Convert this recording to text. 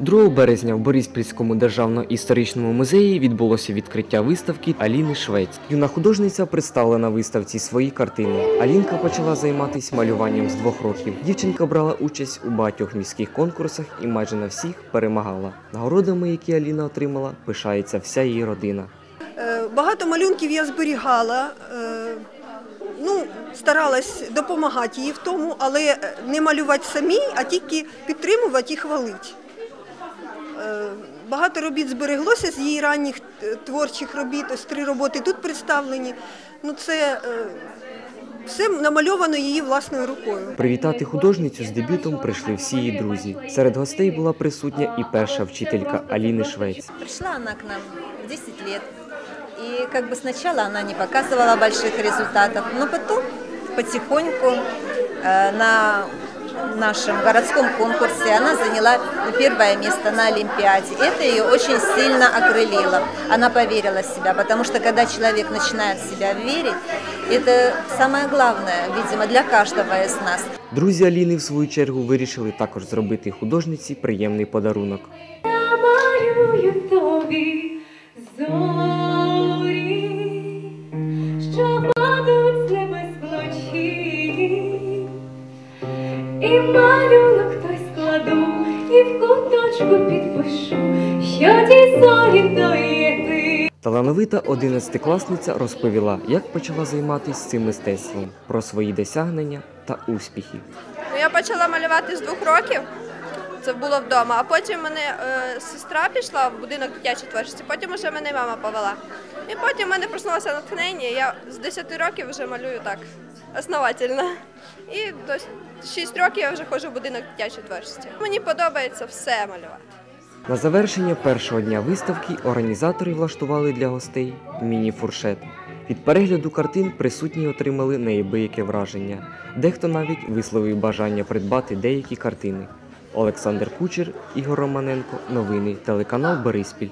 2 березня в Бориспільському державно-історичному музеї відбулося відкриття виставки Аліни Швець. Юна художниця представила на виставці свої картини. Алінка почала займатися малюванням з двох років. Дівчинка брала участь у багатьох міських конкурсах і майже на всіх перемагала. Нагородами, які Аліна отримала, пишається вся її родина. Е, Багато малюнків я зберігала. е, Ну, старалась допомагати їй в тому, але не малювати самій, а тільки підтримувати і хвалити. Е, Багато робіт збереглося з її ранніх е, творчих робіт. Ось три роботи тут представлені. Ну, це е, все намальовано її власною рукою. Привітати художницю з дебютом прийшли всі її друзі. Серед гостей була присутня і перша вчителька Аліни Швець. Пришла она к нам в 10 лет. И как бы сначала она не показывала больших результатов, но потом потихоньку э, на нашем городском конкурсе она заняла первое место на Олимпиаде. Это ее очень сильно окрылило. Она поверила в себя, потому что когда человек начинает в себя верить, это самое главное, видимо, для каждого из нас. Друзі Аліни, в свою чергу, вирішили також зробити художниці приємний подарунок. Малюю тобі зорі, що і малюнок той складу, і в куточку підпишу, що ті зорі то є ти. Талановита одинадцятикласниця розповіла, як почала займатися цим мистецтвом, про свої досягнення та успіхи. Ну, я почала малювати з двох років. Це було вдома. А потім мене е, сестра пішла в будинок дитячої творчості, потім вже мене мама повела. І потім в мене проснулося натхнення. Я з 10 років вже малюю так основательно. І до 6 років я вже ходжу в будинок дитячої творчості. Мені подобається все малювати. На завершення першого дня виставки організатори влаштували для гостей міні-фуршет. Від перегляду картин присутні отримали неабияке враження. Дехто навіть висловив бажання придбати деякі картини. Олександр Кучер, Ігор Романенко, новини, телеканал Бориспіль.